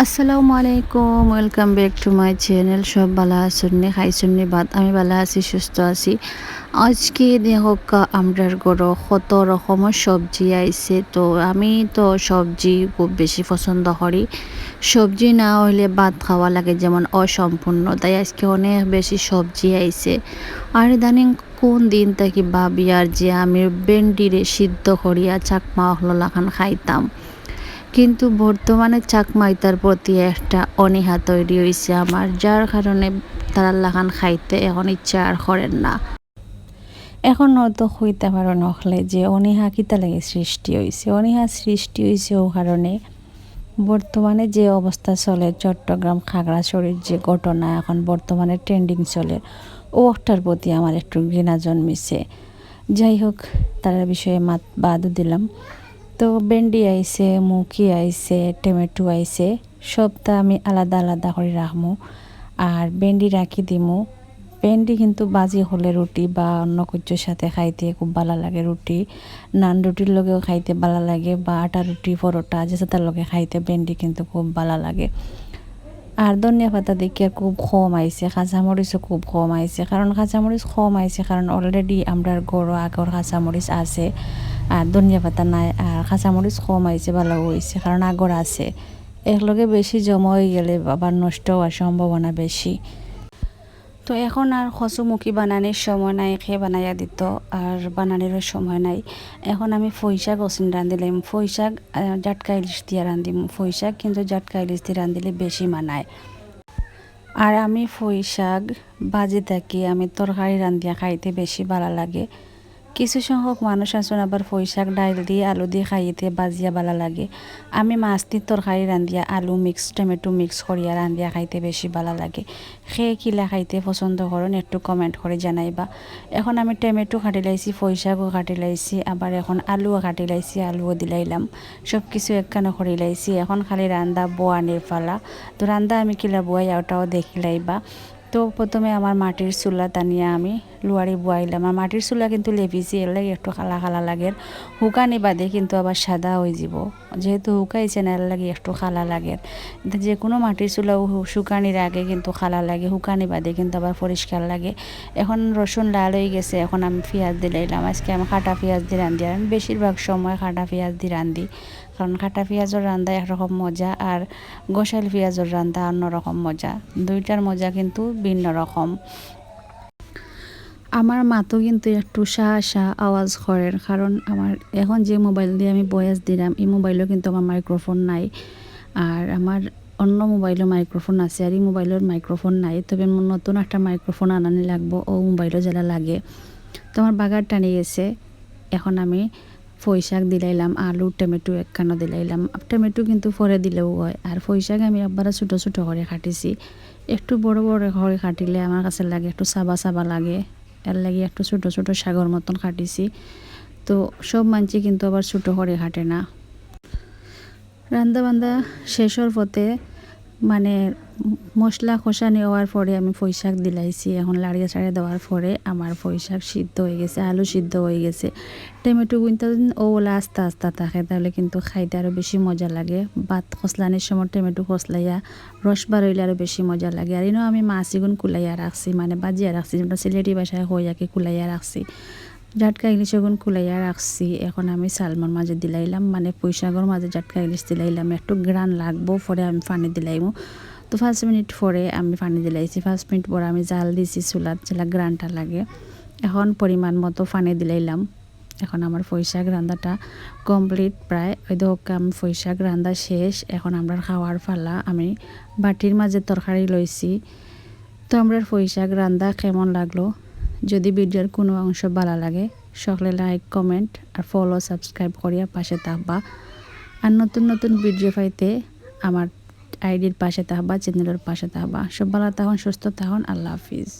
আসসালামু আলাইকুম, welcome back to my channel. সব ভালো আছেন খাইছুননি বাদ? আমি ভালো আছি, সুস্থ আছি। আজকে দেখো আমরার গড় কত রকমের সবজি আইছে। তো আমি তো সবজি খুব বেশি পছন্দ করি। সবজি না হইলে ভাত খাওয়া লাগে যেমন অসম্পূর্ণ। তাই আজকে অনেক বেশি সবজি আইছে। আর ইদানিং কোন দিন থেকে ভাবি আর যে আমি ভেন্ডিরে সিদ্ধ করিয়া চাকমা হলাখান খাইতাম। কিন্তু বর্তমানে চাকমাইতার প্রতি একটা অনীহা তৈরি হয়েছে আমার, যার কারণে তারা লাগান খাইতে এখন ইচ্ছা আর করেন না। এখন হয়তো হইতে পারো নখলে যে অনীহা কিতা লাগে সৃষ্টি হয়েছে অনীহা সৃষ্টি হয়েছে ও কারণে বর্তমানে যে অবস্থা চলে, চট্টগ্রাম খাগড়াছড়ির যে ঘটনা এখন বর্তমানে ট্রেন্ডিং চলে, ও ওটার প্রতি আমার একটু ঘৃণা জন্মিছে। যাই হোক, তার বিষয়ে মাত বাদও দিলাম। তো ভেন্ডি আইছে মুখি আইছে, টমেটো আইছে, সবটা আমি আলাদা আলাদা করে রাখব আর ভেন্ডি রাখি দিমু। ভেন্ডি কিন্তু বাজি হলে রুটি বা অন্য কিছুর সাথে খাইতে খুব ভালো লাগে রুটি। নান রুটির লগেও খাইতে ভালো লাগে বা আটা রুটি, পরোটা, যে তার লগে খাইতে ভেন্ডি কিন্তু খুব ভালো লাগে। আর ধনিয়া পাতা দেখে খুব কম আইছে, কাঁচামরিচও খুব কম আইছে। কারণ কাঁচামরিচ কম আইছে, কারণ অলরেডি আমরা গরু আগর কাঁচামরিচ আছে। আর ধনিয়া পাতা নাই, আর কাঁচামরিচ কম আইছে ভালো হয়েছে কারণ আগর আছে। একলগে বেশি জমা হয়ে গেলে আবার নষ্ট হওয়ার সম্ভাবনা বেশি। তো এখন আর খসুমুখী বানানোর সময় নাই খেয়ে বানাইয়া দিত, আর বানানোরও সময় নাই। এখন আমি ফৈশাক ওসিন রাঁধিলাম ফৈশাক জাটকা ইলিশ দিয়ে রাঁধিম ফৈশাক কিন্তু জাটকা ইলিশ দিয়ে রাঁধিলে বেশি মানায়। আর আমি ফৈশাক বাজি থাকি, আমি তরকারি রান্ধিয়া খাইতে বেশি ভালো লাগে। কিছু সংখ্যক মানুষ আছেন আবার পয়সাক ডাইল দিয়ে আলু দিয়ে খাইতে বাজিয়া ভালো লাগে। আমি মাছ দিয়ে তরকারি রান্ধিয়া, আলু মিক্স টমেটো মিক্স করিয়া রান্ধিয়া খাইতে বেশি ভালো লাগে। খেয়ে কিলা খাইতে পছন্দ করেন একটু কমেন্ট করে জানাইবা। এখন আমি টমেটো কাটি লাইছি পয়সাকও কাটি লাইছি, আবার এখন আলুও কাটি লাইছি, আলুও দিলাইলাম। সব কিছু একখানে করে লাইছি। এখন খালি রান্দা বোয়ানির ফালা তো রান্দা আমি কিলা বোয়াই, ওটাও দেখি লাইবা। তো প্রথমে আমার মাটির চুলা টানিয়ে আমি লুয়ারি বোয়াইলাম আর মাটির চুলা কিন্তু লেভিজি এলে একটু খালা খালা লাগে। শুকানি বাদে কিন্তু আবার সাদা হয়ে যাব। যেহেতু শুকাইছে না লাগে, একটু খালা লাগে। যে কোনো মাটির চুলা শুকানির আগে কিন্তু খালা লাগে, শুকানি বাদে কিন্তু আবার পরিষ্কার লাগে। এখন রসুন লাল হয়ে গেছে, এখন আমি পেঁয়াজ দিলাইলাম আজকে আমি কাটা পেঁয়াজ দিয়ে রান্ধি, আর বেশিরভাগ সময় কাটা পেঁয়াজ দিয়ে রান্ধি। কারণ কাটা পেঁয়াজের রান্দা একরকম মজা, আর গোসাইল পেঁয়াজের রান্দা অন্যরকম মজা। দুইটার মজা কিন্তু ভিন্ন রকম। আমার মাতো কিন্তু একটু শাহ শাহ আওয়াজ করেন, কারণ আমার এখন যে মোবাইল দিয়ে আমি বয়স দিলাম, এই মোবাইলেও কিন্তু আমার মাইক্রোফোন নাই। আর আমার অন্য মোবাইলও মাইক্রোফোন আছে, আর এই মোবাইলের মাইক্রোফোন নাই, তবে নতুন একটা মাইক্রোফোন আনানি লাগবো, ও মোবাইলও যারা লাগে। তো আমার বাগার টানি গেছে, এখন আমি ফৈশাক দিলাইলাম, আলু, টমেটো একখানো দিলাইলাম। টমেটো কিন্তু পরে দিলেও হয়, আর ফৈশাক আমি একবারে ছোটো ছোটো করে কাটিছি। একটু বড় বড় করে কাটিলে আমার কাছে লাগে, একটু সাবা সাবা লাগে। এর লাগে একটু ছোটো ছোটো সাগর মতন কাটিছি। তো সব মানছি কিন্তু আবার ছোটো করে কাটে না। রান্দা বান্দা শেষর পথে মানে মশলা খসানি হওয়ার পরে আমি পৈশাক দিলাইছি। এখন লাড়িয়ে ছাড়িয়ে দেওয়ার পরে আমার পৈশাক সিদ্ধ হয়ে গেছে, আলু সিদ্ধ হয়ে গেছে। টমেটো কিন্তু ওলা আস্তে আস্তে থাকে, তাহলে কিন্তু খাইতে আরও বেশি মজা লাগে। ভাত খসলানির সময় টমেটো খসলাইয়া রস বারইলে আরও বেশি মজা লাগে। আর এনেও আমি মাছ এগুন কুলাইয়া রাখছি মানে বাজিয়া রাখছি যেটা সিলেটি বাসায় হইয়াকে কুলাইয়া রাখছি। জাটকা ইলিশ এখন কুলাইয়া রাখছি। এখন আমি সালমন মাঝে দিলাইলাম মানে পুঁইশাকর মাঝে জাটকা ইলিশ দিলাইলাম। একটু গ্রান লাগবো, পরে আমি পানি দিলাইমু। তো পাঁচ মিনিট পরে আমি পানি দিলাইছি। পাঁচ মিনিট পরে আমি জাল দিছি চুলাত যেটা গ্রানটা লাগে। এখন পরিমাণ মতো পানি দিলাইলাম। এখন আমার পৈশাক রান্নাটা কমপ্লিট প্রায়। ওই আমি পৈশাক রান্না শেষ। এখন আমরা খাওয়ার ফালা আমি বাটির মাঝে তরকারি লইছি। তো আমরা পৈশাক রান্না কেমন লাগল? যদি ভিডিওর কোনো অংশ ভালো লাগে, সকলে লাইক কমেন্ট আর ফলো সাবস্ক্রাইব করিয়া পাশে থাকবা। আর নতুন নতুন ভিডিও পাইতে আমার আইডির পাশে থাকবা চ্যানেলের পাশে থাকবা সব ভালো তখন সুস্থ তখন আল্লাহ হাফিজ।